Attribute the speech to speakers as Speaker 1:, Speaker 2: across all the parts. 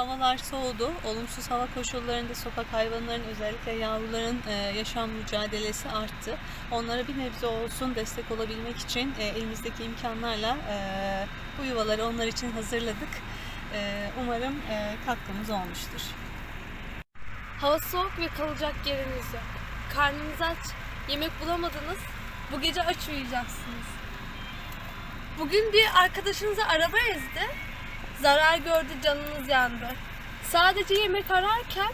Speaker 1: havalar soğudu. Olumsuz hava koşullarında sokak hayvanların özellikle yavruların e, yaşam mücadelesi arttı. Onlara bir nebze olsun destek olabilmek için e, elimizdeki imkanlarla e, bu yuvaları onlar için hazırladık. Umarım katkımız olmuştur.
Speaker 2: Hava soğuk ve kalacak yeriniz yok. Karnınız aç, yemek bulamadınız. Bu gece aç uyuyacaksınız. Bugün bir arkadaşınıza araba ezdi. Zarar gördü, canınız yandı. Sadece yemek ararken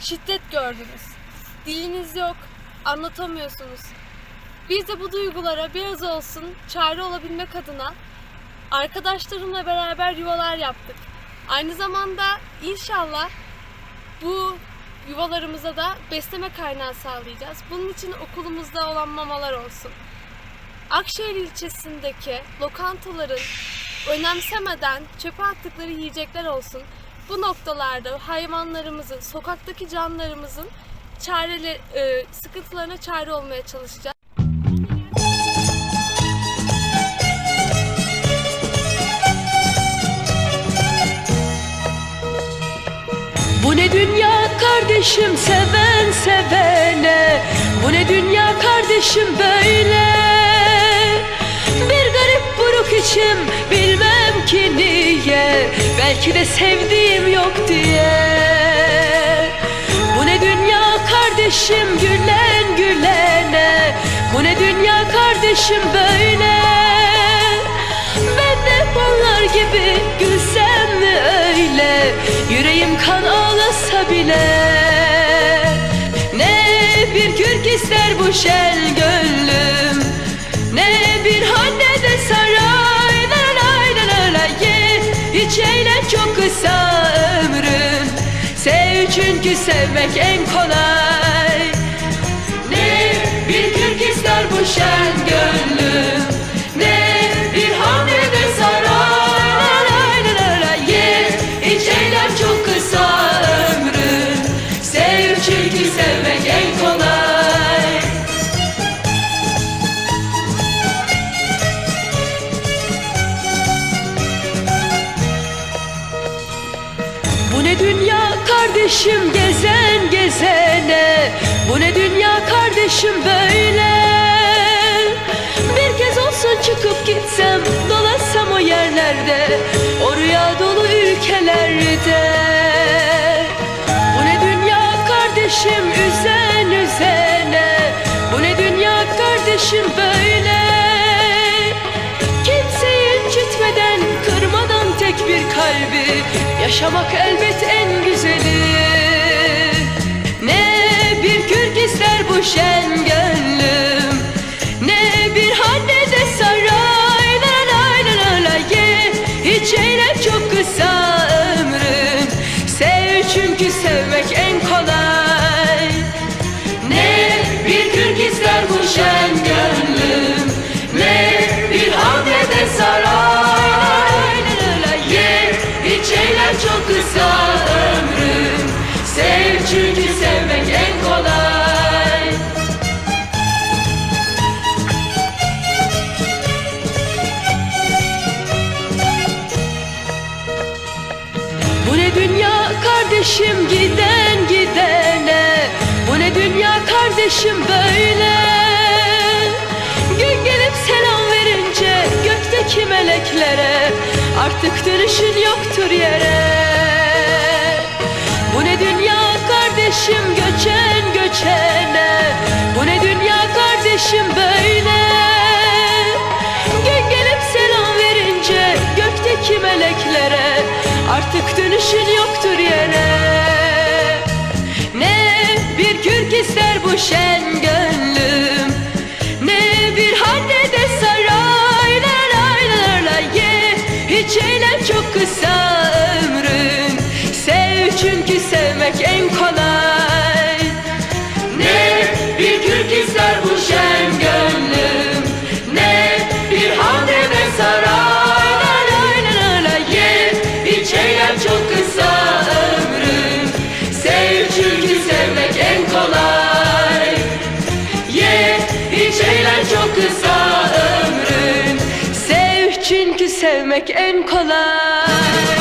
Speaker 2: şiddet gördünüz. Diliniz yok, anlatamıyorsunuz. Biz de bu duygulara biraz olsun çare olabilmek adına arkadaşlarımla beraber yuvalar yaptık. Aynı zamanda inşallah bu yuvalarımıza da besleme kaynağı sağlayacağız. Bunun için okulumuzda olan mamalar olsun. Akşehir ilçesindeki lokantaların önemsemeden çöpe attıkları yiyecekler olsun. Bu noktalarda hayvanlarımızın, sokaktaki canlarımızın çareli, e, sıkıntılarına çare olmaya çalışacağız.
Speaker 3: Bu ne dünya kardeşim seven sevene Bu ne dünya kardeşim böyle Bir garip buruk içim Belki de sevdiğim yok diye. Bu ne dünya kardeşim gülen gülene? Bu ne dünya kardeşim böyle? Ben de onlar gibi gülsem mi öyle? Yüreğim kan ağlasa bile. Ne bir kürk ister bu şel gönlüm? Ne bir hanne de saray kısa ömrün Sev çünkü sevmek en kolay. Ne bir kürk ister bu şen gönlüm dünya kardeşim gezen gezene? Bu ne dünya kardeşim böyle? Bir kez olsun çıkıp gitsem Dolaşsam o yerlerde O rüya dolu ülkelerde. Bu ne dünya kardeşim üzen üzene? Bu ne dünya kardeşim böyle Yaşamak elbet en güzeli. Ne bir kürk ister bu şen kardeşim böyle. Gün gelip selam verince gökteki meleklere Artık dönüşün yoktur yere. Bu ne dünya kardeşim göçen göçene? Bu ne dünya kardeşim böyle? Gün gelip selam verince gökteki meleklere Artık dönüşün yoktur ister bu şen gönlüm. Ne bir hanne de saray La la la la ye. Hiç eğlen çok kısa ömrün Sev çünkü sevmek en kolay. Ne bir kürk ister bu şen gönlüm. Ne bir hamlede saray La la la la ye. Hiç eğlen çok kısa sevmek en kolay